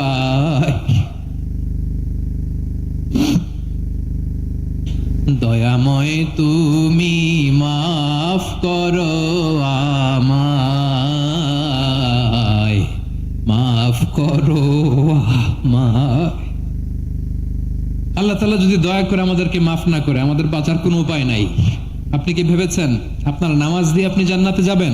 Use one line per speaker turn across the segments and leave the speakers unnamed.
ভাই। দয়াময় তুমি মাফ করো আমায়। মাফ করো আমায়। আল্লাহ তালা যদি দয়া করে আমাদেরকে মাফ না করে, আমাদের বাঁচার কোনো উপায় নাই। আপনি কি ভেবেছেন আপনার নামাজ দিয়ে আপনি জান্নাতে যাবেন?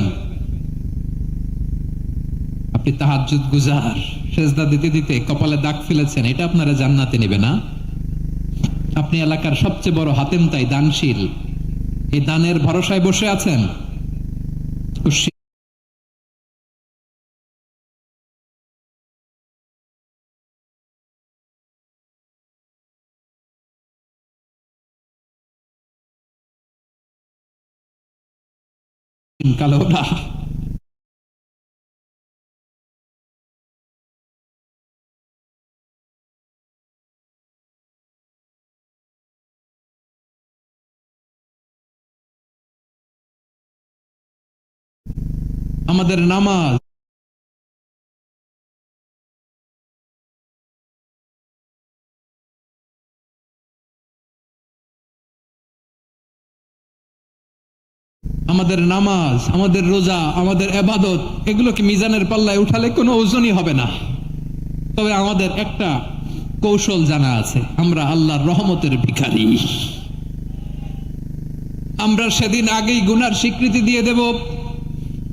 আপনি তাহাজ্জুদ গুজার। সেজদা দিতে দিতে কপালে দাগ ফেলেছেন, এটা আপনারা জান্নাতে নেবে না আপনি এলাকার সবচেয়ে বড় হাতেম তাই দানশীল। এই দানের ভরসায় বসে আছেন? খুশি। কালো না। আমাদের নামাজ। আমাদের নামাজ, আমাদের রোজা, আমাদের এবাদত, এগুলোকে মিজানের পাল্লায় উঠালে কোনো ওজনই হবে না। তবে আমাদের একটা কৌশল জানা আছে, আমরা আল্লাহর রহমতের ভিখারি। আমরা সেদিন আগেই গুনার স্বীকৃতি দিয়ে দেব।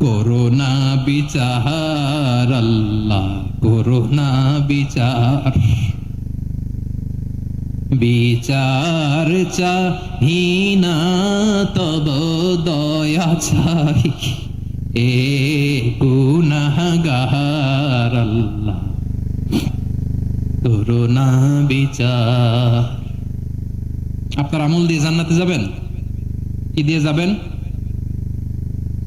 করোনা বিচার আল্লাহ করোনা বিচার বিচার চাহিনা তব দয়া চাই, এ গুনাহগার আল্লাহ করোনা বিচার আপনার আমল দিয়ে জান্নাতে যাবেন? কি দিয়ে যাবেন?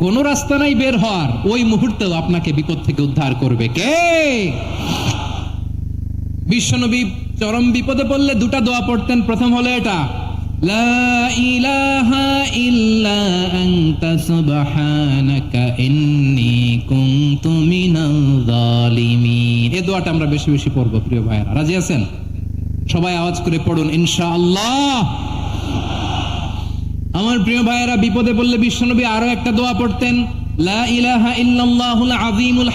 কোন রাস্তা নাই বের হওয়ার। ওই মুহূর্তেও আপনাকে বিপদ থেকে উদ্ধার করবে। কে? বিশ্বনবী চরম বিপদে পড়লে দুটা দোয়া পড়তেন। প্রথম হলো এটা দোয়াটা আমরা বেশি বেশি পড়ব, প্রিয় ভাইরা রাজি আছেন? সবাই আওয়াজ করে পড়ুন, ইনশাআল্লাহ। আমার প্রিয় ভাইয়েরা, বিপদে পড়লে বিশ্বনবী আরও একটা দোয়া পড়তেন, লা ইলাহা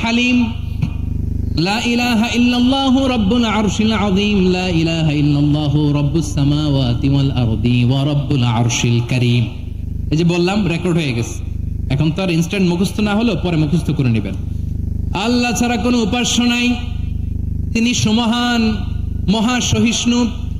হালিম। লা ইলাহা আরশিল লা ইলাহা আরশিল এই যে বললাম রেকর্ড হয়ে গেছে। এখন তো আর ইনস্ট্যান্ট মুখস্থ না হলেও পরে মুখস্থ করে নেবেন। আল্লাহ ছাড়া কোনো উপাস্য নাই। তিনি সমহান, মহা সহিষ্ণু।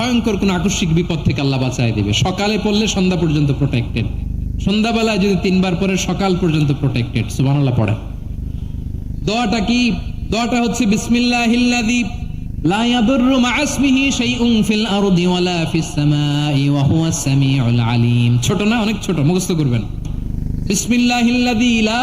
ভয়ঙ্কর কোন আকস্মিক বিপদ থেকে আল্লাহ বাঁচায় দিবে। সকালে পড়লে সন্ধ্যা পর্যন্ত প্রোটেক্টেড সন্ধ্যাবেলায় যদি তিনবার পরে সকাল পর্যন্ত প্রোটেক্টেড সুবহানাল্লাহ পড়ে দোয়াটা কি? দোয়াটা হচ্ছে শাইউন ফিল আলিম। ছোট না, অনেক ছোট, মুখস্থ করবেন। বিসমিল্লাহিল্লাযী লা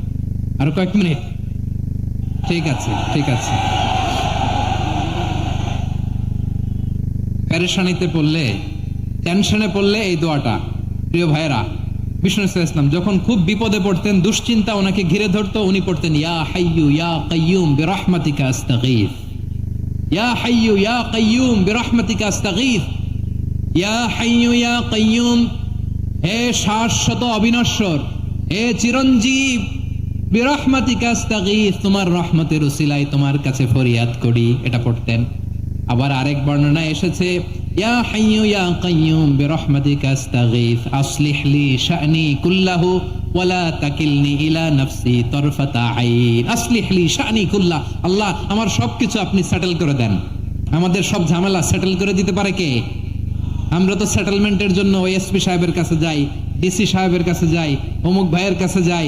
আরও কয়েক মিনিট। ঠিক আছে ঠিক আছে। প্যারেশানিতে পড়লে, টেনশনে পড়লে এই দোয়াটা। প্রিয় ভাইরা বিষ্ণু ইসলাম, যখন খুব বিপদে পড়তেন, দুশ্চিন্তা ওনাকে ঘিরে ধরতো, উনি পড়তেন, ইয়া হাইয়ু ইয়া কাইয়ুম বিরহমাতিকা ইয়া হাইয়ু ইয়া কাইয়ুম বিরহমাতিকা ইয়া হাইয়ু ইয়া কাইয়ুম হে শাশ্বত অবিনশ্বর, হে চিরঞ্জীব তোমার রহমতের তোমার কাছে ফরিয়াদ করি, এটা পড়তেন। আবার আরেক বর্ণনা এসেছে, ইয়া ইয়া শা'নি কুল্লাহু, ওয়ালা তাকিলনি শা'নি কুল্লাহ, আল্লাহ, আমার সবকিছু আপনি সেটেল করে দেন। আমাদের সব ঝামেলা সেটেল করে দিতে পারে কে? আমরা তো সেটেলমেন্টের জন্য ওএসপি সাহেবের কাছে যাই ডিসি সাহেবের কাছে যাই, অমুক ভাইয়ের কাছে যাই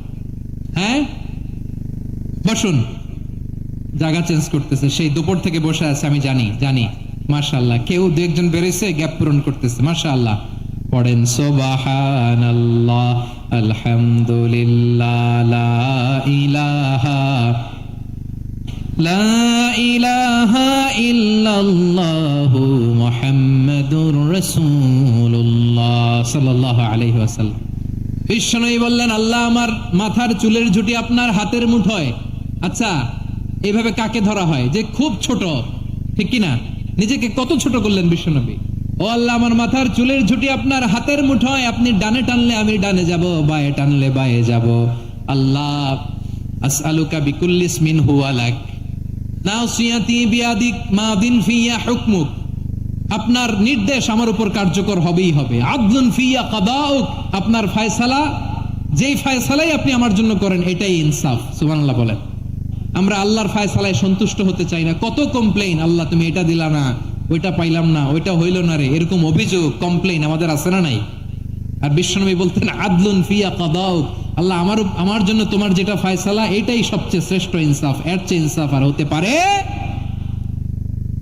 হ্যাঁ? বসুন। জায়গা চেঞ্জ করতেছে। সেই দুপুর থেকে বসে আছে, আমি জানি জানি। মাশাল্লাহ কেউ দু একজন বেরোইছে গ্যাপ পূরণ করতেছে। মাশাল্লাহ পড়েন সোবাহান আল্লাহ আলহামদুলিল্লাহ ইলাহা, লা ইলাহা ইল্লাল্লাহু মুহাম্মাদুর রাসূলুল্লাহ, সাল্লাল্লাহু আলাইহি ওয়াসাল্লাম। বিশ্বনয়ী বললেন, আল্লাহ আমার মাথার চুলের ঝুটি আপনার হাতের মুঠোয় আচ্ছা এভাবে কাকে ধরা হয়? যে খুব ছোট, ঠিক কিনা? নিজেকে কত ছোট করলেন বিশ্বনবী ও আল্লাহ, আমার মাথার চুলের ঝুটি আপনার হাতের মুঠোয় আপনি ডানে টানলে আমি ডানে যাব, বায়ে টানলে বায়ে যাব। আল্লাহ, আসআলুকা বিকুল্লিস মিন হুয়ালাক নাও সিয়াতি বিয়াদিক মা দিন ফিয়া হুকমুক। আপনার নির্দেশ আমার উপর কার্যকর হবেই হবে। আদলুন ফিয়া কাদাউক, আপনার ফায়সালা, যেই ফায়সালাই আপনি আমার জন্য করেন, এটাই ইনসাফ, সুবহানাল্লাহ বলেন। আমরা আল্লাহর ফায়সালায় সন্তুষ্ট হতে চাই না। কত কমপ্লেইন আল্লাহ তুমি এটা দিলা না, ওইটা পাইলাম না, ওইটা হইল না রে, এরকম অভিযোগ কমপ্লেইন আমাদের আছে না নাই? আর বিশ্বনবী বলতেন, আদলুন ফিয়া কাদাউক, আল্লাহ আমার আমার জন্য তোমার যেটা ফায়সালা, এটাই সবচেয়ে শ্রেষ্ঠ ইনসাফ, এর চেয়ে ইনসাফ আর হতে পারে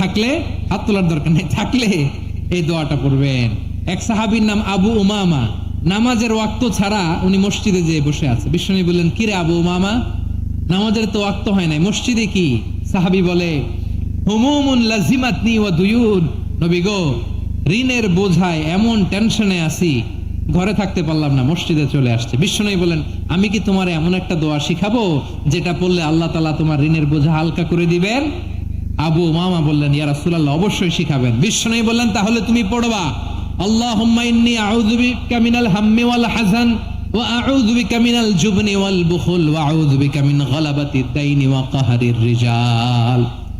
থাকলে হাত তোলার দরকার নেই, থাকলে এই দোয়াটা পড়বেন। এক সাহাবীর নাম আবু উমামা। নামাজের ওয়াক্ত ছাড়া উনি মসজিদে যেয়ে বসে আছে। বিশ্বনী বললেন কিরে আবু উমামা? নামাজের তো ওয়াক্ত হয় নাই। মসজিদে কি? সাহাবী বলে নবী গো, ঋণের বোঝায় এমন টেনশনে আছি, ঘরে থাকতে পারলাম না, মসজিদে চলে আসছে। বিশ্বনবী বলেন আমি কি তোমার এমন একটা দোয়া শিখাবো, যেটা পড়লে আল্লাহ তালা তোমার ঋণের বোঝা হালকা করে দিবেন? আবু মামা বললেন, ইয়া রাসূলুল্লাহ, অবশ্যই শিখাবেন। বিশ্বনবী বললেন, তাহলে তুমি পড়বা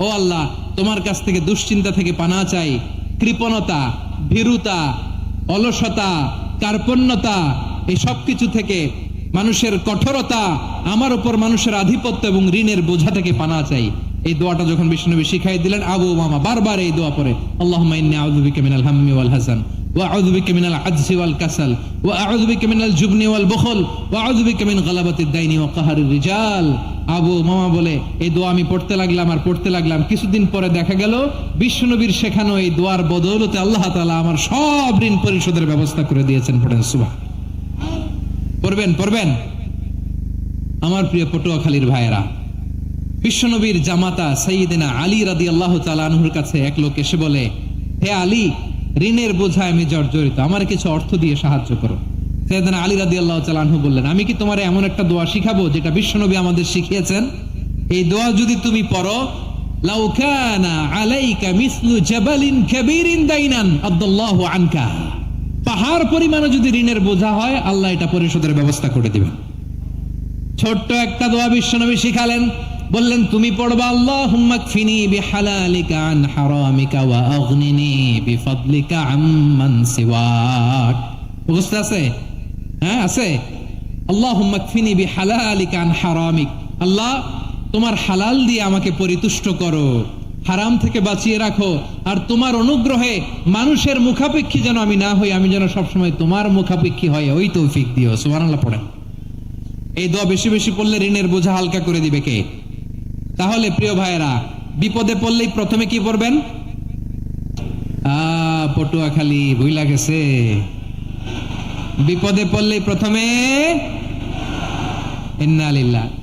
ও আল্লাহ, তোমার কাছ থেকে দুশ্চিন্তা থেকে পানা চাই, কৃপণতা, ভীরুতা, অলসতা, কার্পণ্যতা, এই সব কিছু থেকে মানুষের কঠোরতা, আমার উপর মানুষের আধিপত্য এবং ঋণের বোঝা থেকে পানা চাই। এই দোয়াটা যখন বিষ্ণুনবী শিখাই দিলেন, আবু মামা বারবার এই দোয়া পরে ওয়াল হাসান কিছুদিন পরে দেখা গেল শেখানো এই দোয়ার বদৌলতে আল্লাহ তাআলা আমার সব ঋণ পরিশোধের ব্যবস্থা করে দিয়েছেন পড়েন, সুবহান। পড়বেন পড়বেন। আমার প্রিয় পটুয়াখালীর ভাইয়েরা বিশ্বনবীর জামাতা সঈদিনা আলী রাদি আল্লাহ তালানহুর কাছে এক লোক এসে বলে, হে আলী, ঋণের বোঝায় আমি জর্জরিত। আমার কিছু অর্থ দিয়ে সাহায্য করো। সৈয়দনা আলী রাদি আল্লাহ তালানহু বললেন, আমি কি তোমার এমন একটা দোয়া শিখাবো যেটা বিশ্বনবী আমাদের শিখিয়েছেন? এই দোয়া যদি তুমি পড়ো বোঝা হয় ছোট্ট একটা দোয়া বিশ্বনবী শিখালেন। বললেন, তুমি পড়বা মুখস্থ আছে? হ্যাঁ আল্লাহ, তোমার হালাল দিয়ে আমাকে পরিতুষ্ট করো, হারাম থেকে বাঁচিয়ে রাখো, আর তোমার অনুগ্রহে মানুষের মুখাপেক্ষী যেন আমি না হই, আমি যেন সবসময় তোমার মুখাপেক্ষী হয় ওই তৌফিক দিও, সুবহানাল্লাহ পড়েন। এই দোয়া বেশি বেশি পড়লে ঋণের বোঝা হালকা করে দিবে কে? তাহলে প্রিয় ভাইয়েরা, বিপদে পড়লেই প্রথমে কি পড়বেন? আহ পটুয়াখালী ভুইলা গেছে। বিপদে পড়লেই প্রথমে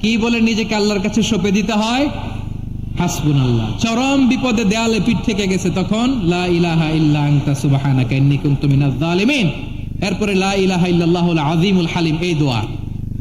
কি বলে নিজেকে আল্লাহর কাছে সঁপে দিতে হয়? হাসবুন আল্লাহ চরম বিপদে দেয়ালে পিঠ থেকে গেছে তখন, লা ইলাহা ইল্লা এরপরে লা ইলাহা ইল্লাল্লাহুল হালিম, এই দোয়া।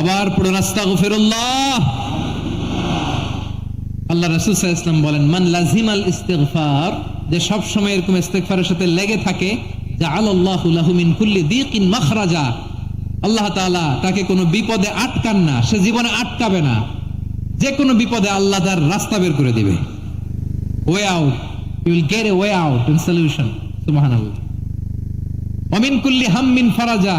আবার পড়ুন আস্তাগফিরুল্লাহ। আল্লাহ রাসূল ওয়াসাল্লাম বলেন, মান লাজিমাল ইস্তিগফার, যে সব সময় এরকম ইস্তিগফারের সাথে লেগে থাকে লাহু মিন কুল্লি মাখরাজা, আল্লাহ তাআলা তাকে কোনো বিপদে আটকান না, সে জীবনে আটকাবে না। যে কোনো বিপদে আল্লাহ তার রাস্তা বের করে দিবে। Way out you will get a way out in solution সুবহানাল্লাহ। অমিন কুল্লি হাম্মিন ফারাজা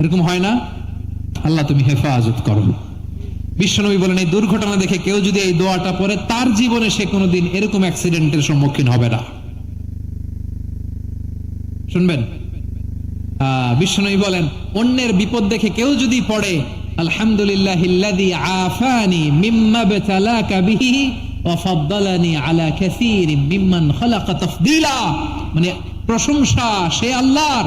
এরকম হয় না? আল্লাহ তুমি হেফাজত করো। বিশ্বনবী বলেন, এই দুর্ঘটনা দেখে কেউ যদি এই দোয়াটা পরে তার জীবনে সে কোনোদিন এরকম অ্যাক্সিডেন্টের সম্মুখীন হবে না। শুনবেন? বিশ্বনবী বলেন, অন্যের বিপদ দেখে কেউ যদি পড়ে, আলহামদুলিল্লাহ মানে প্রশংসা সে আল্লাহর।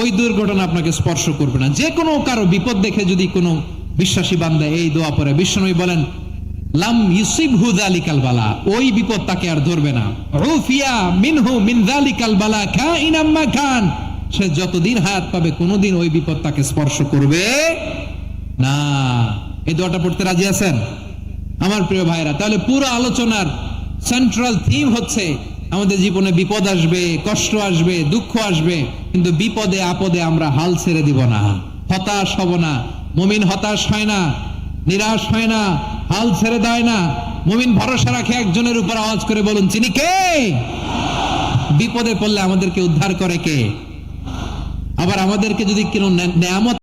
ওই দুর্ঘটনা আপনাকে স্পর্শ করবে না। যে কোনো কারও বিপদ দেখে যদি কোনো বিশ্বাসী বান্দা এই দোয়া পড়ে, বিশ্বনবী বলেন, লাম ওই বিপদ তাকে আর ধরবে না। রুফিয়া মিনহু মিন সে যতদিন হায়াত পাবে, কোনোদিন ওই বিপদ তাকে স্পর্শ করবে না। এই দোয়াটা পড়তে রাজি আছেন? আমার প্রিয় ভাইরা তাহলে পুরো আলোচনার সেন্ট্রাল থিম হচ্ছে আমাদের জীবনে বিপদ আসবে, কষ্ট আসবে, দুঃখ আসবে, কিন্তু বিপদে, আপদে আমরা হাল ছেড়ে দিব না। হতাশ হব না। মুমিন হতাশ হয় না, নিরাশ হয় না, হাল ছেড়ে দেয় না। মমিন ভরসা রাখে একজনের উপর আওয়াজ করে বলুন, চিনি কে? বিপদে পড়লে আমাদেরকে উদ্ধার করে কে? আবার আমাদেরকে যদি কোনো নেয়ামত